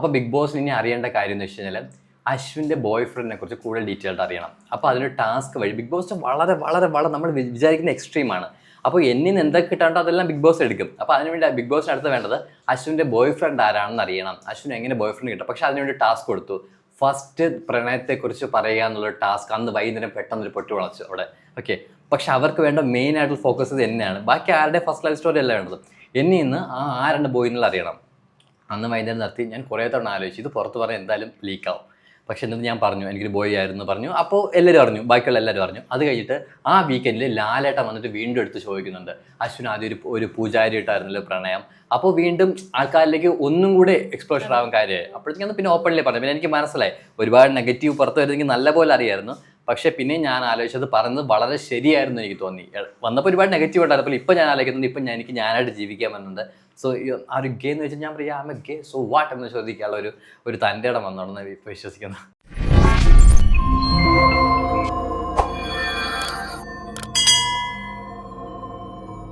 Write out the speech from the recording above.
അപ്പോൾ ബിഗ് ബോസിന് ഇനി അറിയേണ്ട കാര്യം എന്ന് വെച്ച് കഴിഞ്ഞാൽ അശ്വിന്റെ ബോയ് ഫ്രണ്ടിനെ കുറിച്ച് കൂടുതൽ ഡീറ്റെയിൽഡ് അറിയണം. അപ്പോൾ അതിനൊരു ടാസ്ക് വഴി ബിഗ് ബോസ് വളരെ വളരെ വളരെ നമ്മൾ വിചാരിക്കുന്ന എക്സ്ട്രീമാണ് അപ്പോൾ എന്നിൽ നിന്ന് എന്തൊക്കെ കിട്ടാണ്ടോ അതെല്ലാം ബിഗ് ബോസ് എടുക്കും. അപ്പോൾ അതിനുവേണ്ടി ബിഗ് ബോസിന് അടുത്ത് വേണ്ടത് അശ്വിന്റെ ബോയ് ഫ്രണ്ട് ആരാണെന്ന് അറിയണം. അശ്വിൻ എങ്ങനെ ബോയ് ഫ്രണ്ട് കിട്ടും. പക്ഷേ അതിനുവേണ്ടി ടാസ്ക് കൊടുത്തു. ഫസ്റ്റ് പ്രണയത്തെക്കുറിച്ച് പറയുക എന്നുള്ള ടാസ്ക് അന്ന് വൈകുന്നേരം പെട്ടെന്ന് ഒരു പൊട്ടി വളച്ചു അവിടെ. ഓക്കെ പക്ഷെ അവർക്ക് വേണ്ട മെയിൻ ആയിട്ടുള്ള ഫോക്കസ് ഇത് തന്നെയാണ് ബാക്കി ആരുടെ ഫസ്റ്റ് ലൈഫ് സ്റ്റോറി അല്ല വേണ്ടത്. എന്നിൽ നിന്ന് ആ ആരുടെ ബോയ് എന്നുള്ള അറിയണം. അന്ന് വൈകുന്നേരം നിർത്തി ഞാൻ കുറേ തവണ ആലോചിച്ചു ഇത് പുറത്ത് പറഞ്ഞാൽ എന്തായാലും ലീക്കാവും പക്ഷെ എന്നിട്ട് ഞാൻ പറഞ്ഞു എനിക്കൊരു ബോയ് ആയിരുന്നു പറഞ്ഞു. അപ്പോൾ എല്ലാവരും അറിഞ്ഞു ബാക്കിയുള്ള എല്ലാവരും അറിഞ്ഞു. അത് കഴിഞ്ഞിട്ട് ആ വീക്കെൻഡിൽ ലാലേട്ടൻ വന്നിട്ട് വീണ്ടും എടുത്ത് ചോദിക്കുന്നുണ്ട്. അശ്വിൻ ആദ്യം ഒരു ഒരു പൂജാരി ഇട്ടായിരുന്നല്ലോ പ്രണയം. അപ്പോൾ വീണ്ടും ആൾക്കാരിലേക്ക് ഒന്നും കൂടെ എക്സ്പ്ലോഷർ ആവാൻ കാര്യമായി. അപ്പോഴത്തേക്കാണ് പിന്നെ ഓപ്പൺലി പറഞ്ഞു. പിന്നെ എനിക്ക് മനസ്സിലായി ഒരുപാട് നെഗറ്റീവ് പുറത്ത് വരുന്നെങ്കിൽ നല്ലപോലെ അറിയായിരുന്നു. പക്ഷേ പിന്നെ ഞാൻ ആലോചിച്ചത് പറഞ്ഞത് വളരെ ശരിയായിരുന്നു എനിക്ക് തോന്നി. വന്നപ്പോൾ ഒരുപാട് നെഗറ്റീവ് ഉണ്ടായിരുന്നു. ഇപ്പോൾ ഇപ്പം ഞാൻ ആലോചിക്കുന്നുണ്ട്. ഇപ്പം ഞാൻ എനിക്ക് ഞാനായിട്ട് ജീവിക്കാൻ പറ്റുന്നുണ്ട് സോ ആ ഒരു ഗേ എന്ന് വെച്ചാൽ ഞാൻ പറയാം ഗേ സോ വാട്ട് എന്ന് ചോദിക്കാനുള്ള ഒരു ഒരു തന്റെ ഇടം വന്നോളെന്ന് വിശ്വസിക്കുന്നു.